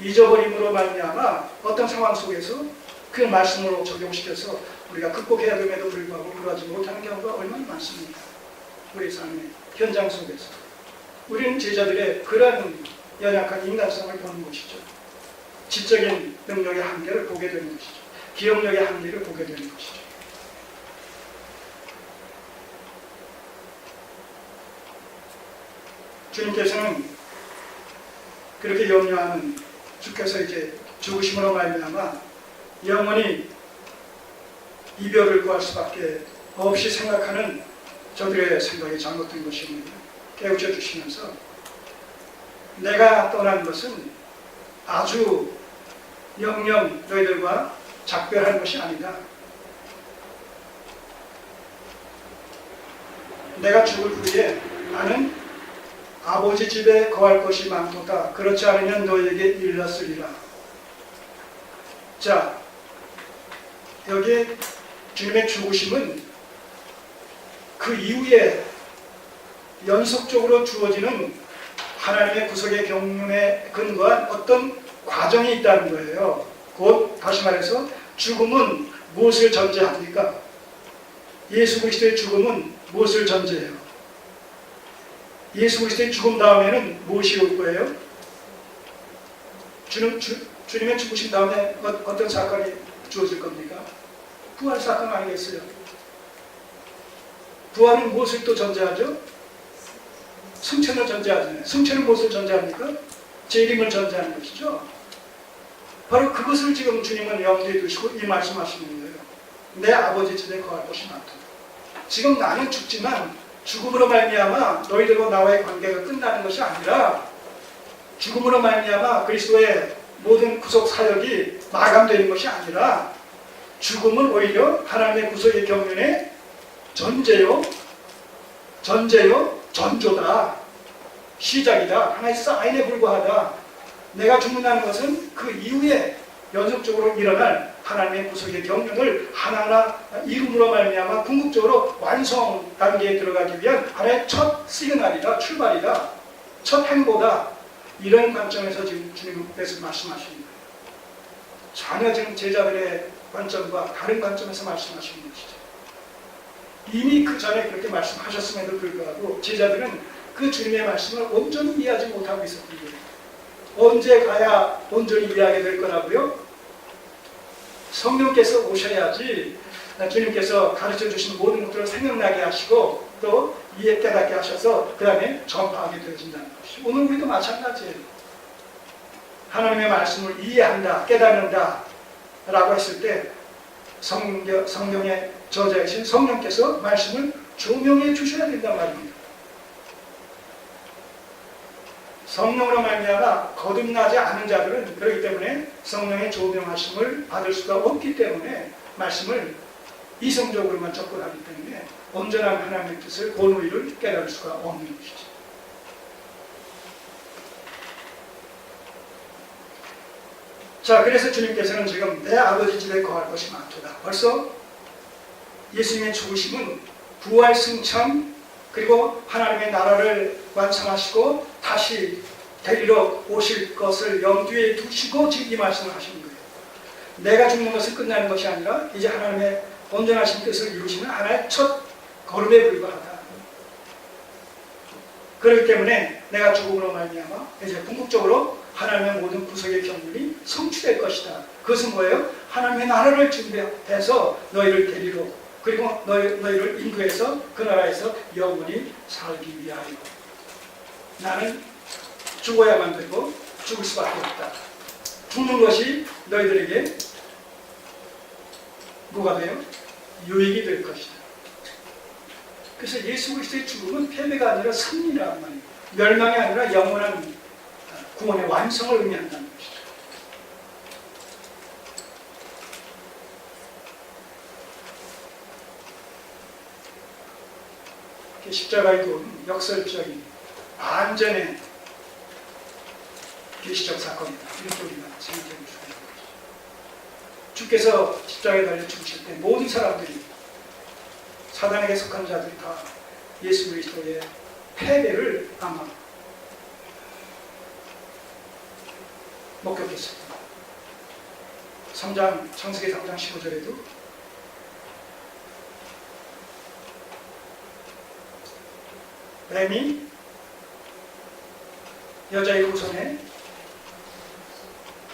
잊어버림으로 말미암아 어떤 상황 속에서 그 말씀으로 적용시켜서 우리가 극복해야 됨에도 불구하고 그러지 못하는 경우가 얼마나 많습니까? 우리 삶의 현장 속에서 우리는 제자들의 그러한 연약한 인간성을 보는 것이죠. 지적인 능력의 한계를 보게 되는 것이죠. 기억력의 한계를 보게 되는 것이죠. 주님께서는 그렇게 염려하는 주께서 이제 죽으심으로 말미암아 영원히 이별을 구할 수밖에 없이 생각하는 저들의 생각이 잘못된 것입니다. 깨우쳐 주시면서 내가 떠난 것은 아주 영영 너희들과 작별할 것이 아니다. 내가 죽을 후에 나는 아버지 집에 거할 것이 많도다. 그렇지 않으면 너에게 일렀으리라. 자, 여기 주님의 죽으심은 그 이후에 연속적으로 주어지는 하나님의 구속의 경륜에 근거한 어떤 과정이 있다는 거예요. 곧 다시 말해서 죽음은 무엇을 전제합니까? 예수 그리스도의 죽음은 무엇을 전제해요? 예수 그리스도의 죽음 다음에는 무엇이 올 거예요? 주님, 주, 주님의 죽으신 다음에 어, 어떤 사건이 주어질 겁니까? 부활 사건 아니겠어요? 부활은 무엇을 또 전제하죠? 승천을 전제하잖아요. 승천은 무엇을 전제합니까? 재림을 전제하는 것이죠. 바로 그것을 지금 주님은 염두에 두시고 이 말씀하시는 거예요. 내 아버지 집에 거할 것이 많다. 지금 나는 죽지만 죽음으로 말미암아 너희들과 나와의 관계가 끝나는 것이 아니라 죽음으로 말미암아 그리스도의 모든 구속 사역이 마감되는 것이 아니라 죽음은 오히려 하나님의 구속의 경륜의 전제요, 전제요, 전조다. 시작이다. 하나의 사인에 불과하다. 내가 죽는다는 것은 그 이후에 연속적으로 일어날 하나님의 구속의 경륜을 하나하나 이름으로 말미암아 궁극적으로 완성 단계에 들어가기 위한 하나의 첫 시그널이다, 출발이다, 첫 행보다. 이런 관점에서 지금 주님께서 말씀하시는 거예요. 전혀 지금 제자들의 관점과 다른 관점에서 말씀하시는 것이죠. 이미 그 전에 그렇게 말씀하셨음에도 불구하고 제자들은 그 주님의 말씀을 온전히 이해하지 못하고 있었던 거예요. 언제 가야 온전히 이해하게 될 거라고요? 성령께서 오셔야지 주님께서 가르쳐 주신 모든 것들을 생각나게 하시고 또 이해 깨닫게 하셔서 그 다음에 전파하게 되어진다는 것이 오늘 우리도 마찬가지예요. 하나님의 말씀을 이해한다, 깨닫는다 라고 했을 때 성경, 성경의 저자이신 성령께서 말씀을 조명해 주셔야 된단 말입니다. 성령으로 말미암아 거듭나지 않은 자들은 그렇기 때문에 성령의 조명하심을 받을 수가 없기 때문에 말씀을 이성적으로만 접근하기 때문에 온전한 하나님의 뜻을 본의를 깨달을 수가 없는 것이죠. 자, 그래서 주님께서는 지금 내 아버지 집에 거할 것이 많도다. 벌써 예수님의 죽으심은 부활 승천 그리고 하나님의 나라를 완성하시고 다시 데리러 오실 것을 염두에 두시고 지금 이 말씀을 하시는 거예요. 내가 죽는 것은 끝나는 것이 아니라 이제 하나님의 온전하신 뜻을 이루시는 하나의 첫 걸음에 불과하다. 그렇기 때문에 내가 죽음으로 말미암아 이제 궁극적으로 하나님의 모든 구속의 경륜이 성취될 것이다. 그것은 뭐예요? 하나님의 나라를 준비해서 너희를 데리러 그리고 너희, 너희를 인도해서 그 나라에서 영원히 살기 위하여 나는 죽어야만 되고 죽을 수밖에 없다. 죽는 것이 너희들에게 뭐가 돼요? 유익이 될 것이다. 그래서 예수 그리스도의 죽음은 패배가 아니라 승리라는 말이에요. 멸망이 아니라 영원한 구원의 완성을 의미한다는 것이죠. 십자가의 돈 역설적인 안전의 계시적 사건이다. 볼 수가 있는 거죠. 주께서 십자가에 달려 죽으실 때 모든 사람들이 사단에게 속한 자들이 다 예수 그리스도의 패배를 아마 목격했습니다. 3장, 창세기 3장 15절에도 뱀이 여자의 후손에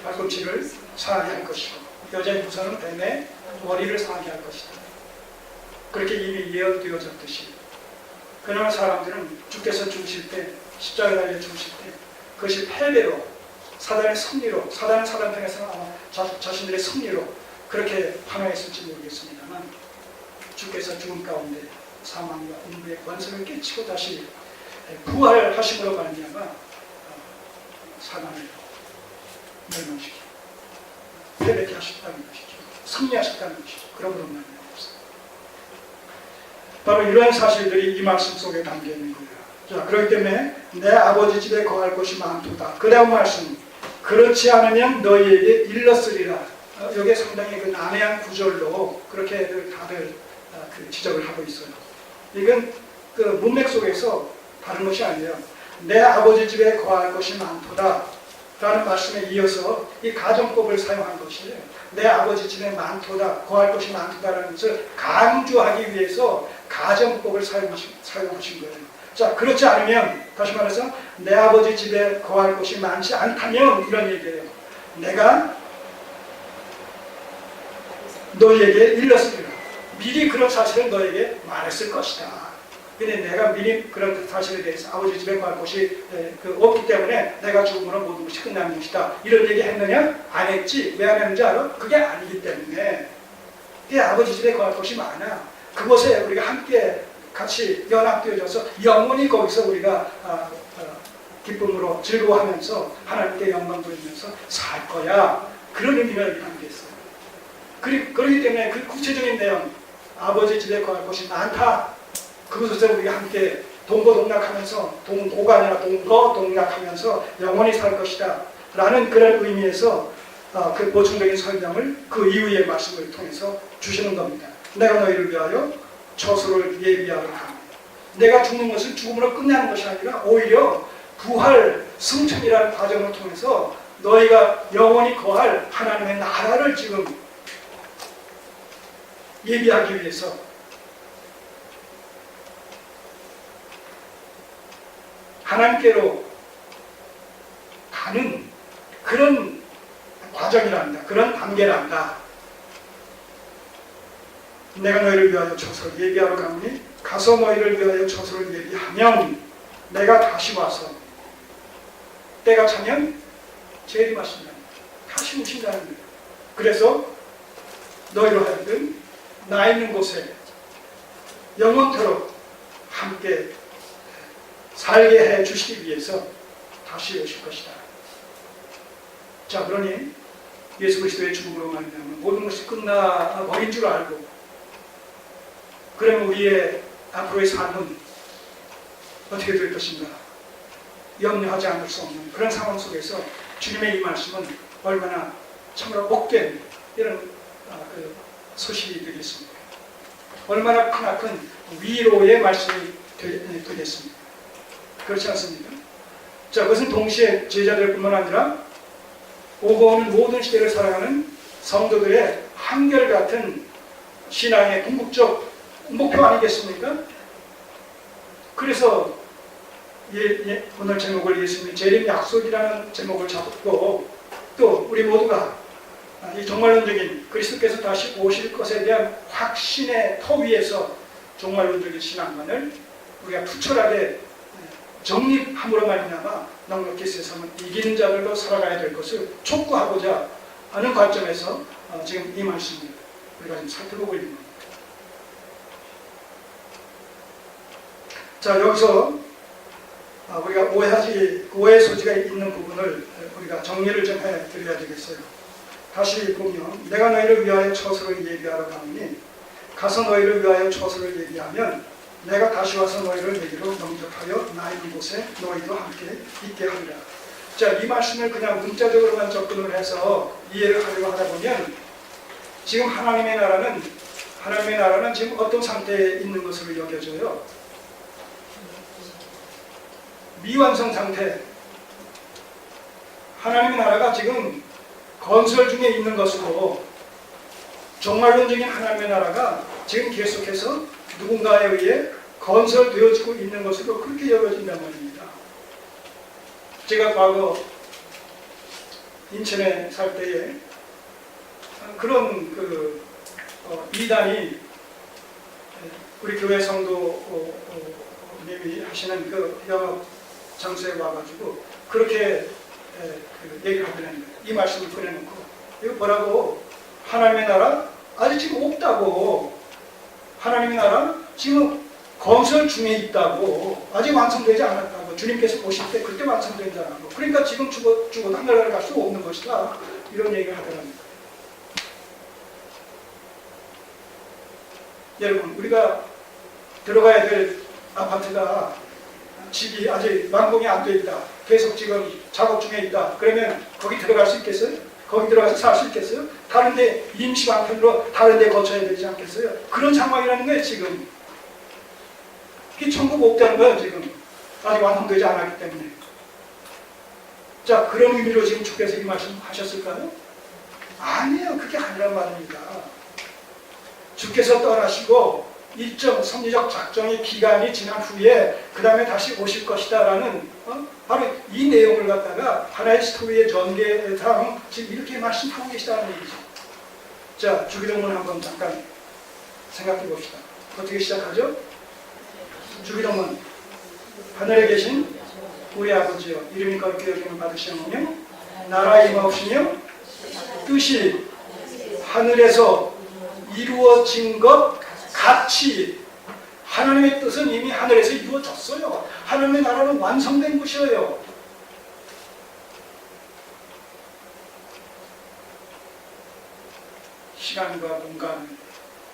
발꿈치를 상하게 할 것이고 여자의 후손은 뱀의 머리를 상하게 할 것이다. 그렇게 이미 예언되어졌듯이 그러나 사람들은 주께서 죽으실 때 십자가에 달려 죽으실 때 그것이 패배로 사단의 승리로 사단은 사단 편에서 아마 자, 자신들의 승리로 그렇게 판화했을지 모르겠습니다만 주께서 죽음 가운데 사망과 인부의 권세를 깨치고 다시 부활하심으로 말미암아 어, 사단을 멸망시키고 패배케 하셨다는 것이죠. 승리하셨다는 것이죠. 것만 없어요. 바로 이러한 사실들이 이 말씀 속에 담겨 있는 거예요. 자, 그렇기 때문에 내 아버지 집에 거할 것이 많도다. 그 다음 말씀. 그렇지 않으면 너희에게 일렀으리라. 어, 여기에 상당히 그 난해한 구절로 그렇게들 다들 어, 그 지적을 하고 있어요. 이건 그 문맥 속에서 다른 것이 아니에요. 내 아버지 집에 거할 것이 많도다. 라는 말씀에 이어서 이 가정법을 사용한 것이에요. 내 아버지 집에 많도다, 거할 것이 많도다라는 것을 강조하기 위해서 가정법을 사용하신, 거예요. 자, 그렇지 않으면, 다시 말해서, 내 아버지 집에 거할 것이 많지 않다면, 이런 얘기예요. 내가 너희에게 일렀으리라. 미리 그런 사실을 너에게 말했을 것이다. 근데 내가 미리 그런 사실에 대해서 아버지 집에 갈 곳이 에, 그 없기 때문에 내가 죽음으로 모든 것이 끝나는 것이다. 이런 얘기 했느냐? 안 했지. 왜 안 했는지 알아? 그게 아니기 때문에. 그 아버지 집에 갈 곳이 많아. 그곳에 우리가 함께 같이 연합되어져서 영원히 거기서 우리가 아, 아, 기쁨으로 즐거워하면서 하나님께 영광 돌리면서 살 거야. 그런 의미가 담겨 있어요. 그리, 그렇기 때문에 그 구체적인 내용, 아버지 거할 곳이 많다. 그곳에 우리가 함께 동거동락하면서 동고가 아니라 동거동락하면서 영원히 살 것이다. 라는 그런 의미에서 어, 그 보충적인 설명을 그 이후의 말씀을 통해서 주시는 겁니다. 내가 너희를 위하여 처소를 예비하러 갑니다. 내가 죽는 것은 죽음으로 끝나는 것이 아니라 오히려 부활, 승천이라는 과정을 통해서 너희가 영원히 거할 하나님의 나라를 지금 예비하기 위해서 하나님께로 가는 그런 과정이란다. 그런 단계란다. 내가 너희를 위하여 처소를 예비하러 가니 가서 너희를 위하여 처소를 예비하면 내가 다시 와서 때가 차면 재림하신다. 다시 오신다는 거예요. 그래서 너희로 하여금 나 있는 곳에 영원토록 함께 살게 해 주시기 위해서 다시 오실 것이다. 자, 그러니 예수 그리스도의 죽음으로 말미암아 모든 것이 끝나 버린 줄 알고 그러면 우리의 앞으로의 삶은 어떻게 될 것인가? 염려하지 않을 수 없는 그런 상황 속에서 주님의 이 말씀은 얼마나 참으로 복된 이런 아, 그 소식이 되겠습니까? 얼마나 크나큰 위로의 말씀이 되- 되겠습니까? 그렇지 않습니까? 자, 그것은 동시에 제자들뿐만 아니라 오고 오는 모든 시대를 살아가는 성도들의 한결같은 신앙의 궁극적 목표 아니겠습니까? 그래서 예, 예, 오늘 제목을 예수님의 재림 약속이라는 제목을 잡고 또 우리 모두가 이 종말론적인 그리스도께서 다시 오실 것에 대한 확신의 터 위에서 종말론적인 신앙관을 우리가 투철하게 정립함으로 말미암아 넉넉히 세상을 이기는 자들로 살아가야 될 것을 촉구하고자 하는 관점에서 어, 지금 이 말씀을 우리가 지금 살펴보고 있는 겁니다. 자 여기서 아, 우리가 오해하지 오해 소지가 있는 부분을 우리가 정리를 좀 해드려야 되겠어요. 다시 보면 내가 너희를 위하여 처소를 예비하러 가니 가서 너희를 위하여 처소를 예비하면 내가 다시 와서 너희를 내게로 영접하여 나 있는 곳에 너희도 함께 있게 하리라. 자, 이 말씀을 그냥 문자적으로만 접근을 해서 이해를 하려고 하다 보면 지금 하나님의 나라는 하나님의 나라는 지금 어떤 상태에 있는 것으로 여겨져요. 미완성 상태. 하나님의 나라가 지금 건설 중에 있는 것으로 종말론적인 하나님의 나라가 지금 계속해서 누군가에 의해 건설되어지고 있는 것으로 그렇게 여겨진단 말입니다. 제가 과거 인천에 살 때에 그런 그 어, 이단이 우리 교회 성도님이 하시는 그 영업 장소에 와가지고 그렇게 에, 그 얘기를 하더라는 거예요. 이 말씀을 꺼내놓고 이거 뭐라고? 하나님의 나라 아직 지금 없다고. 하나님의 나라 지금 건설 중에 있다고. 아직 완성되지 않았다고. 주님께서 오실 때 그때 완성된다고. 그러니까 지금 죽어, 죽어도 하늘나라를 갈수 없는 것이다. 이런 얘기를 하더랍니다. 여러분 우리가 들어가야 될 아파트가 집이 아직 완공이 안 돼 있다. 계속 지금 작업 중에 있다. 그러면 거기 들어갈 수 있겠어요? 거기 들어가서 살 수 있겠어요? 다른데 임시 방편으로 다른데 거쳐야 되지 않겠어요? 그런 상황이라는 거예요 지금. 이게 천국 없다는 거예요 지금. 아직 완성되지 않았기 때문에. 자 그런 의미로 지금 주께서 이 말씀 하셨을까요? 아니에요. 그게 아니란 말입니다. 주께서 떠나시고 일정 섭리적 작정의 기간이 지난 후에 그 다음에 다시 오실 것이다라는 어? 바로 이 내용을 갖다가 하나의 스토리의 전개상 지금 이렇게 말씀하고 계시다는 얘기죠. 자 주기도문 한번 잠깐 생각해 봅시다. 어떻게 시작하죠? 주기도문 하늘에 계신 우리 아버지여 이름이 거룩히 여김을 받으시오며 나라의 임하옵시며 뜻이 하늘에서 이루어진 것 같이 하나님의 뜻은 이미 하늘에서 이루어졌어요. 하나님의 나라는 완성된 것이에요. 시간과 공간을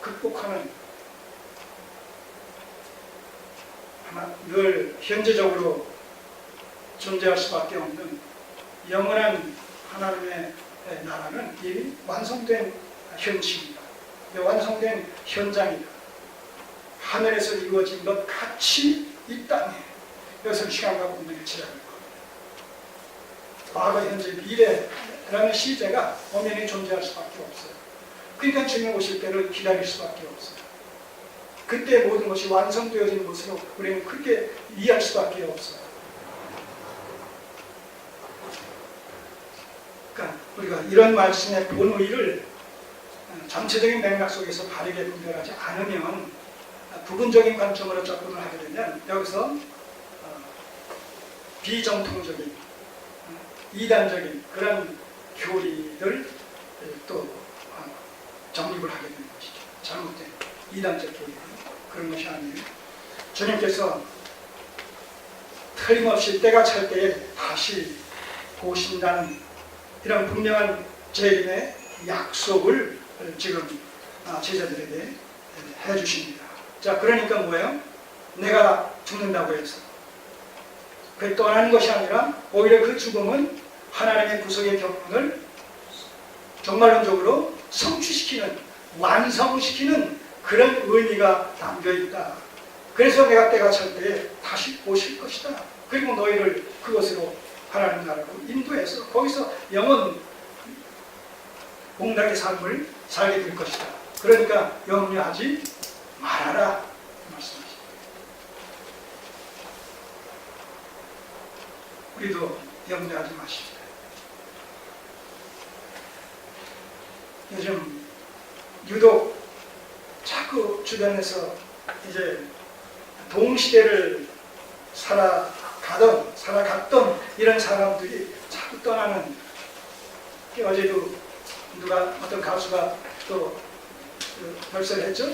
극복하는 하나 늘 현재적으로 존재할 수밖에 없는 영원한 하나님의 나라는 이미 완성된 현실입니다. 완성된 현장이다. 하늘에서 이루어진 것 같이 이 땅에 여기서 시간과 지나는 것. 과거, 현재, 미래라는 시제가 엄연히 존재할 수밖에 없어요. 그러니까 주님 오실 때를 기다릴 수밖에 없어요. 그때 모든 것이 완성되어진 것으로 우리는 그렇게 이해할 수밖에 없어요. 그러니까 우리가 이런 말씀의 본의를 전체적인 맥락 속에서 바르게 분별하지 않으면 부분적인 관점으로 접근을 하게 되면 여기서 어, 비정통적인 어, 이단적인 그런 교리들 또 어, 정립을 하게 되는 것이죠. 잘못된 이단적 교리 그런 것이 아니에요. 주님께서 틀림없이 때가 찰 때에 다시 보신다는 이런 분명한 재림의 약속을 지금 아, 제자들에게 해주십니다. 자, 그러니까 뭐예요? 내가 죽는다고 해서. 그 떠나는 것이 아니라 오히려 그 죽음은 하나님의 구속의 경륜을 정말론적으로 성취시키는, 완성시키는 그런 의미가 담겨 있다. 그래서 내가 때가 찰 때 다시 오실 것이다. 그리고 너희를 그것으로 하나님 나라로 인도해서 거기서 영원 공당의 삶을 살게 될 것이다. 그러니까 염려하지 말아라. 말씀하십니다. 우리도 염려하지 마십시다. 요즘 유독 자꾸 주변에서 이제 동시대를 살아가던, 살아갔던 이런 사람들이 자꾸 떠나는 어제도 누가 어떤 가수가 또그 발설했죠?